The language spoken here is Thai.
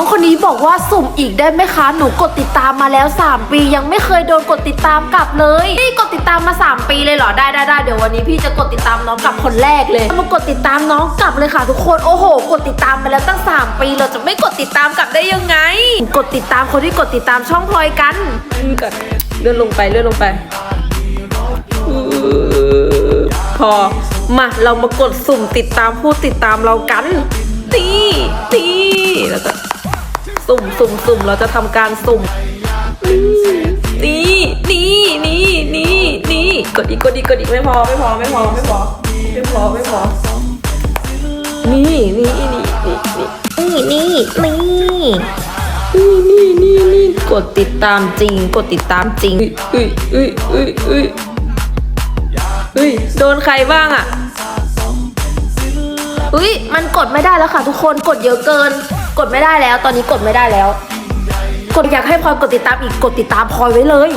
องคนนี้บอกว่าสุ่มอีกได้ไหมคะ หนูกดติดตามมาแล้ว 3 ปียังไม่เคยโดนกดติดตามกลับเลย นี่กดติดตามมา 3 ปีเลยเหรอ ได้ได้ได้เดี๋ยววันนี้พี่จะกดติดตามน้องกลับคนแรกเลยมากดติดตามน้องกลับเลยค่ะ ทุกคน โอ้โห กดติดตามไปแล้วตั้ง 3 ปี เราจะไม่กดติดตามกลับได้ยังไง กดติดตามคนที่กดติดตามช่องพลอยกันก่อนเลื่อนลงไปเลื่อนลงไปพอมาเรามากดสุ่มติดตามผู้ติดตามเรากันนี่นี่แล้วก็ สุ่มสุ่มสุ่มเราจะทำการสุ่ม นี่นี่นี่นี่นี่กดอีกกดอีกกดอีกไม่พอไม่พอไม่พอไม่พอไม่พอไม่พอนี่นี่นี่นี่นี่นี่นี่นี่นี่นี่นี่กดติดตามจริง กดติดตามจริงอุ้ยอุ้ยอุ้ยอุ้ยอุ้ยโดนใครบ้างอะอุ้ยมันกดไม่ได้แล้วค่ะทุกคนกดเยอะเกิน กดไม่ได้แล้ว ตอนนี้กดไม่ได้แล้ว กดอยากให้พลอยกดติดตามอีกกดติดตามพลอยไว้เลย